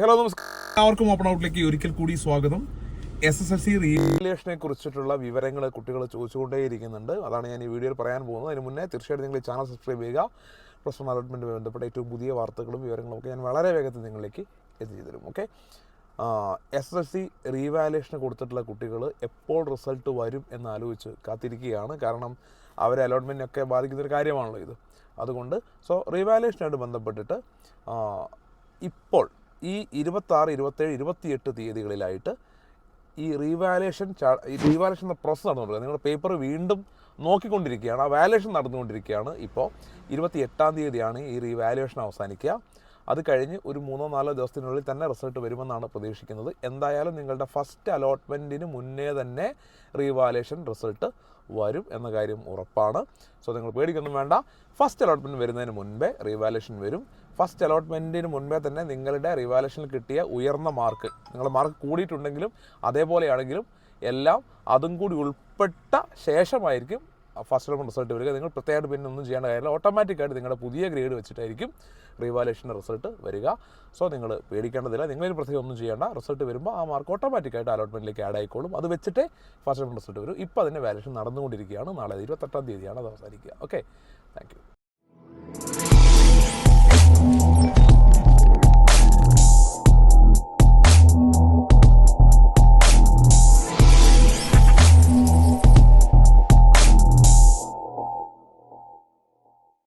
Hello നമസ്കാരം. എല്ലാവർക്കും open ഔട്ടിലേക്ക് ഒരിക്കൽ കൂടി സ്വാഗതം. എസ് എസ് എൽ സി റീലേഷനെ കുറിച്ചിട്ടുള്ള വിവരങ്ങൾ കുട്ടികൾ ചോദിച്ചുകൊണ്ടേയിരിക്കുന്നുണ്ട്. അതാണ് ഞാൻ ഈ വീഡിയോയിൽ പറയാൻ പോകുന്നത്. അതിന് മുന്നേ തീർച്ചയായിട്ടും നിങ്ങൾ ചാനൽ സബ്സ്ക്രൈബ് ചെയ്യുക. പ്ലസ് വൺ അലോട്ട്മെന്റുമായി ബന്ധപ്പെട്ട ഏറ്റവും പുതിയ വാർത്തകളും വിവരങ്ങളും ഒക്കെ ഞാൻ വളരെ വേഗത്തിൽ നിങ്ങളിലേക്ക് എത്തിച്ചു തരും okay S S L C റീവാലുവേഷന് കൊടുത്തിട്ടുള്ള കുട്ടികൾ എപ്പോൾ റിസൾട്ട് വരും എന്ന് ആലോചിച്ച് കാത്തിരിക്കുകയാണ്. കാരണം അവരെ അലോട്ട്മെന്റിനൊക്കെ ബാധിക്കുന്നൊരു കാര്യമാണല്ലോ ഇത്. അതുകൊണ്ട് സോ റീവാലുവേഷനായിട്ട് ബന്ധപ്പെട്ടിട്ട് ഇപ്പോൾ ഈ ഇരുപത്താറ് ഇരുപത്തേഴ് ഇരുപത്തിയെട്ട് തീയതികളിലായിട്ട് ഈ റീവാലുവേഷൻ ഈ റീവാലുവേഷൻ എന്ന പ്രോസസ്സ് നടന്നുകൊണ്ടിരിക്കുക നിങ്ങളുടെ പേപ്പർ വീണ്ടും നോക്കിക്കൊണ്ടിരിക്കുകയാണ്. ആ വാലുവേഷൻ നടന്നുകൊണ്ടിരിക്കുകയാണ്. ഇപ്പോൾ ഇരുപത്തി എട്ടാം തീയതിയാണ് ഈ റീവാലുവേഷൻ അവസാനിക്കുക. അത് കഴിഞ്ഞ് ഒരു മൂന്നോ നാലോ ദിവസത്തിനുള്ളിൽ തന്നെ റിസൾട്ട് വരുമെന്നാണ് പ്രതീക്ഷിക്കുന്നത്. എന്തായാലും നിങ്ങളുടെ ഫസ്റ്റ് അലോട്ട്മെന്റിന് മുന്നേ തന്നെ റീവാലുവേഷൻ റിസൾട്ട് വരും എന്ന കാര്യം ഉറപ്പാണ്. സോ നിങ്ങൾ പേടിക്കൊന്നും വേണ്ട. ഫസ്റ്റ് അലോട്ട്മെന്റ് വരുന്നതിന് മുൻപേ റീവാലുവേഷൻ വരും. ഫസ്റ്റ് അലോട്ട്മെന്റിന് മുൻപേ തന്നെ നിങ്ങളുടെ റിവാലേഷനിൽ കിട്ടിയ ഉയർന്ന മാർക്ക്. നിങ്ങളുടെ മാർക്ക് കൂടിയിട്ടുണ്ടെങ്കിലും അതേപോലെയാണെങ്കിലും എല്ലാം അതും കൂടി ഉൾപ്പെട്ട ശേഷമായിരിക്കും ഫസ്റ്റ് അലോട്ട്മെന്റ് റിസൾട്ട് വരിക. നിങ്ങൾ പ്രത്യേകമായിട്ട് പിന്നെ ഒന്നും ചെയ്യേണ്ട കാര്യമില്ല. ഓട്ടോമാറ്റിക്കായിട്ട് നിങ്ങളുടെ പുതിയ ഗ്രേഡ് വെച്ചിട്ടായിരിക്കും റിവാലേഷന്റെ റിസൾട്ട് വരിക. സോ നിങ്ങൾ പേടിക്കേണ്ടതില്ല. നിങ്ങളൊരു പ്രത്യേകം ഒന്നും ചെയ്യേണ്ട. റിസൾട്ട് വരുമ്പോൾ ആ മാർക്ക് ഓട്ടോമാറ്റിക്കായിട്ട് അലോട്ട്മെന്റിലേക്ക് ആഡ് ആയിക്കോളും. അത് വെച്ചിട്ട് ഫസ്റ്റ് അലോട്ട്മെന്റ് റിസൾട്ട് വരും. ഇപ്പോൾ അതിന്റെ വാലേഷൻ നടന്നുകൊണ്ടിരിക്കുകയാണ്. നാളെ ഇരുപത്തെട്ടാം തീയതിയാണ് അത് അവസാനിക്കുക. Okay thank you